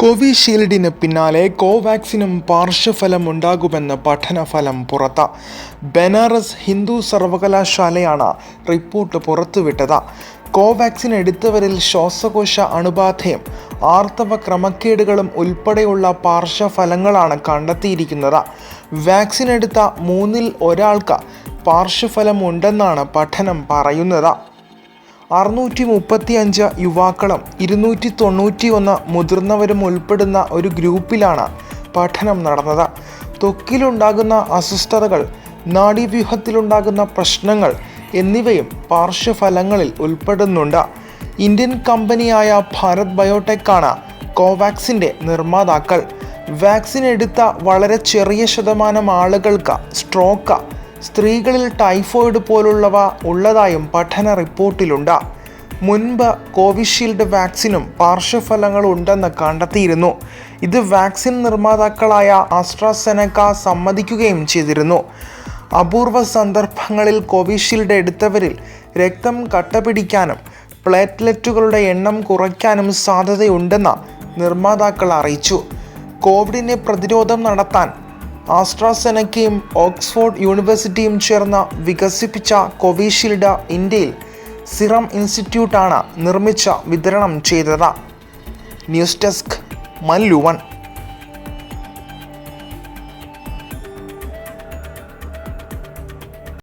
കോവിഷീൽഡിന് പിന്നാലെ കോവാക്സിനും പാർശ്വഫലം ഉണ്ടാകുമെന്ന് പഠനഫലം പുറത്ത്. ബനാറസ് ഹിന്ദു സർവകലാശാലയാണ് റിപ്പോർട്ട് പുറത്തുവിട്ടത്. കോവാക്സിൻ എടുത്തവരിൽ ശ്വാസകോശ അണുബാധയും ആർത്തവ ക്രമക്കേടുകളും ഉൾപ്പെടെയുള്ള പാർശ്വഫലങ്ങളാണ് കണ്ടെത്തിയിരിക്കുന്നത്. വാക്സിൻ എടുത്ത മൂന്നിൽ ഒരാൾക്ക് പാർശ്വഫലം ഉണ്ടെന്നാണ് പഠനം പറയുന്നത്. അറുന്നൂറ്റി മുപ്പത്തി അഞ്ച് യുവാക്കളും ഇരുന്നൂറ്റി തൊണ്ണൂറ്റി ഒന്ന് മുതിർന്നവരും ഉൾപ്പെടുന്ന ഒരു ഗ്രൂപ്പിലാണ് പഠനം നടന്നത്. ത്വക്കിലുണ്ടാകുന്ന അസ്വസ്ഥതകൾ നാഡീവ്യൂഹത്തിലുണ്ടാകുന്ന പ്രശ്നങ്ങൾ എന്നിവയും പാർശ്വഫലങ്ങളിൽ ഉൾപ്പെടുന്നുണ്ട്. ഇന്ത്യൻ കമ്പനിയായ ഭാരത് ബയോടെക്കാണ് കോവാക്സിന്റെ നിർമ്മാതാക്കൾ. വാക്സിൻ എടുത്ത വളരെ ചെറിയ ശതമാനം ആളുകൾക്ക് സ്ട്രോക്ക് സ്ത്രീകളിൽ ടൈഫോയിഡ് പോലുള്ളവ ഉള്ളതായും പഠന റിപ്പോർട്ടിലുണ്ട്. മുൻപ് കോവിഷീൽഡ് വാക്സിനും പാർശ്വഫലങ്ങൾ ഉണ്ടെന്ന് കണ്ടെത്തിയിരുന്നു. ഇത് വാക്സിൻ നിർമ്മാതാക്കളായ ആസ്ട്രാസെനക്ക സമ്മതിക്കുകയും ചെയ്തിരുന്നു. അപൂർവ സന്ദർഭങ്ങളിൽ കോവിഷീൽഡ് എടുത്തവരിൽ രക്തം കട്ടപിടിക്കാനും പ്ലേറ്റ്ലെറ്റുകളുടെ എണ്ണം കുറയ്ക്കാനും സാധ്യതയുണ്ടെന്ന് നിർമ്മാതാക്കൾ അറിയിച്ചു. കോവിഡിനെ പ്രതിരോധം നടത്താൻ ആസ്ട്രാസെനക്കയും ഓക്സ്ഫോർഡ് യൂണിവേഴ്സിറ്റിയും ചേർന്ന് വികസിപ്പിച്ച കോവിഷീൽഡ് ഇന്ത്യയിൽ സിറം ഇൻസ്റ്റിറ്റ്യൂട്ടാണ് നിർമ്മിച്ച വിതരണം ചെയ്തത്. News desk മല്ലുവൺ